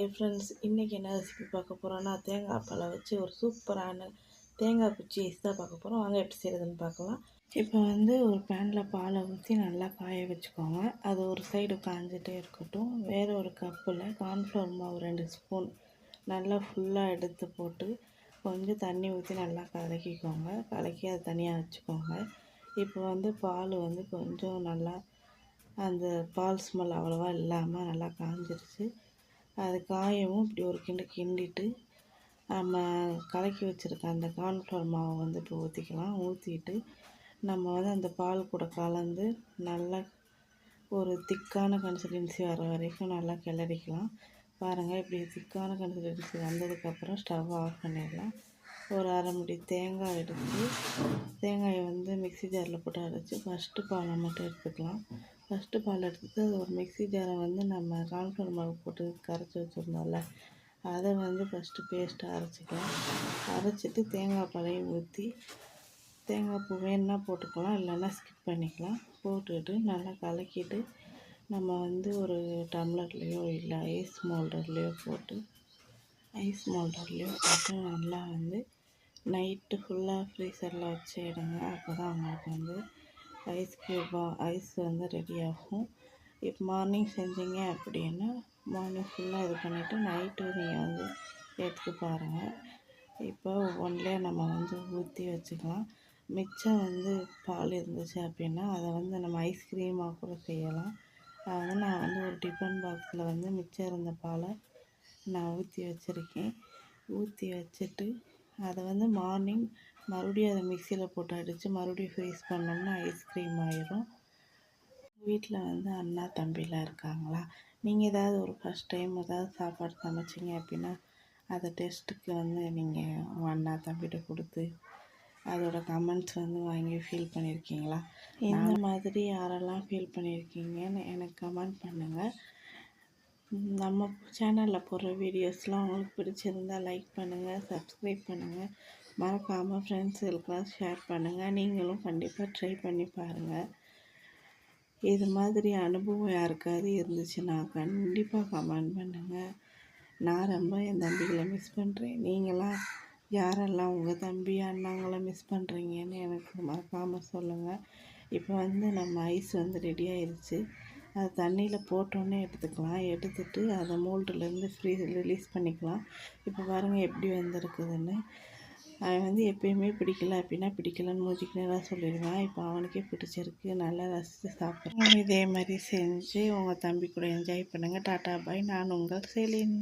என் friends இன்றைக்கி என்ன recipe பார்க்க போகிறோன்னா தேங்காய் பாலை வச்சு ஒரு சூப்பரான தேங்காய் குச்சி ஐஸ் தான் பார்க்க போகிறோம் வாங்க எப்படி செய்கிறதுன்னு பார்க்கலாம். இப்போ வந்து ஒரு பேனில் பாலை ஊற்றி நல்லா காய வச்சுக்கோங்க. அது ஒரு சைடு காஞ்சிட்டே இருக்கட்டும். வேறு ஒரு கப்பில் கார்ன்ஃப்ளவர் மாவு ரெண்டு ஸ்பூன் நல்லா ஃபுல்லாக எடுத்து போட்டு கொஞ்சம் தண்ணி ஊற்றி நல்லா கலக்கிக்கோங்க. கலக்கி அதை தனியாக வச்சுக்கோங்க. இப்போ வந்து பால் வந்து கொஞ்சம் நல்லா அந்த பால் ஸ்மெல் அவ்வளோவா இல்லாமல் நல்லா காஞ்சிருச்சு. அது காயவும் இப்படி ஒரு கிண்டு கிண்டிட்டு நம்ம கலக்கி வச்சுருக்க அந்த கார்ன்ஃப்ளவர் மாவை வந்து இப்போ ஊற்றிக்கலாம் ஊற்றிட்டு நம்ம வந்து அந்த பால் கூட கலந்து நல்லா ஒரு திக்கான கன்சிஸ்டன்சி வர வரைக்கும் நல்லா கிளறிக்கலாம். பாருங்கள் இப்படி திக்கான கன்சிஸ்டன்சி வந்ததுக்கப்புறம் ஸ்டவ் ஆஃப் பண்ணிடலாம். ஒரு அரை முடி தேங்காய் எடுத்து தேங்காயை வந்து மிக்சி ஜாரில் போட்டு அரைச்சி ஃபஸ்ட்டு பாலை மட்டும் எடுத்துக்கலாம். ஃபஸ்ட்டு பால் எடுத்து அது ஒரு மிக்ஸி ஜாரை வந்து நம்ம கான்ஃப்ளவர் மாவு போட்டு கரைச்சி வச்சுருந்தோம்ல அதை வந்து ஃபஸ்ட்டு பேஸ்ட்டாக அரைச்சிக்கலாம். அரைச்சிட்டு தேங்காய் பாலையும் ஊற்றி தேங்காய் பூ வேணுன்னா போட்டுக்கலாம் இல்லைன்னா ஸ்கிப் பண்ணிக்கலாம். போட்டுட்டு நல்லா கலக்கிட்டு நம்ம வந்து ஒரு டம்ளர்லேயோ இல்லை ஐஸ் மோல்டர்லேயோ போட்டு ஐஸ் மோல்டர்லேயோ போட்டு நல்லா வந்து நைட்டு ஃபுல்லாக ஃப்ரீசரில் வச்சு எடுங்க அப்போ தான் உங்களுக்கு வந்து ஐஸ் க்யூபா ஐஸ் வந்து ரெடி ஆகும் இப்போ மார்னிங் செஞ்சீங்க அப்படின்னா மார்னிங் ஃபுல்லாக இது பண்ணிவிட்டு நைட்டு நீங்கள் வந்து எடுத்து பாருங்கள் இப்போ ஒவ்வொன்றிலே நம்ம வந்து ஊற்றி வச்சுக்கலாம். மிச்சம் வந்து பால் இருந்துச்சு அப்படின்னா அதை வந்து நம்ம ஐஸ்கிரீமாக கூட செய்யலாம். அதை நான் வந்து ஒரு டிஃபன் பாக்ஸில் வந்து மிச்சம் இருந்த பாலை நான் ஊற்றி வச்சுருக்கேன். ஊற்றி வச்சுட்டு அதை வந்து மார்னிங் மறுபடியும் அதை மிக்சியில் போட்டு அடித்து மறுபடியும் ஃப்ரீஸ் பண்ணோம்னா ஐஸ்கிரீம் ஆயிரும். வீட்டில் வந்து அண்ணா தம்பிலாம் இருக்காங்களா? நீங்கள் ஏதாவது ஒரு ஃபஸ்ட் டைம் ஏதாவது சாப்பாடு சமைச்சிங்க அப்படின்னா அதை டெஸ்ட்டுக்கு வந்து நீங்கள் அண்ணா தம்பிகிட்ட கொடுத்து அதோட கமெண்ட்ஸ் வந்து வாங்கி ஃபீல் பண்ணியிருக்கீங்களா இந்த மாதிரி யாரெல்லாம் ஃபீல் பண்ணியிருக்கீங்கன்னு எனக்கு கமெண்ட் பண்ணுங்கள் நம்ம சேனலில் போடுற வீடியோஸ்லாம் உங்களுக்கு பிடிச்சிருந்தால் லைக் பண்ணுங்கள் சப்ஸ்கிரைப் பண்ணுங்கள் மறக்காமல் ஃப்ரெண்ட்ஸுக்கெல்லாம் ஷேர் பண்ணுங்கள் நீங்களும் கண்டிப்பாக ட்ரை பண்ணி பாருங்கள் இது மாதிரி அனுபவம் யாருக்காவது இருந்துச்சுன்னா கண்டிப்பாக கமெண்ட் பண்ணுங்கள் நான் ரொம்ப என் தம்பிகளை மிஸ் பண்ணுறேன் நீங்களாம் யாரெல்லாம் உங்கள் தம்பி அண்ணாங்களை மிஸ் பண்ணுறீங்கன்னு எனக்கு மறக்காமல் சொல்லுங்கள் இப்போ வந்து நம்ம ஐஸ் வந்து ரெடி ஆயிடுச்சு அது தண்ணியில் போட்டோன்னே எடுத்துக்கலாம். எடுத்துட்டு அதை மோல்டுலேருந்து ஃப்ரீ ரிலீஸ் பண்ணிக்கலாம். இப்போ பாருங்கள் எப்படி வந்திருக்குதுன்னு. அவன் வந்து எப்பயுமே பிடிக்கல. அப்படின்னா பிடிக்கலன்னு மூஞ்சிக்கு நேராக சொல்லிடுவான். இப்போ அவனுக்கே பிடிச்சிருக்கு. நல்லா ரசித்து சாப்பிட்றேன். இதே மாதிரி செஞ்சு உங்கள் தம்பி கூட என்ஜாய் பண்ணுங்கள் டாட்டா பாய். நான் உங்கள் செலின்.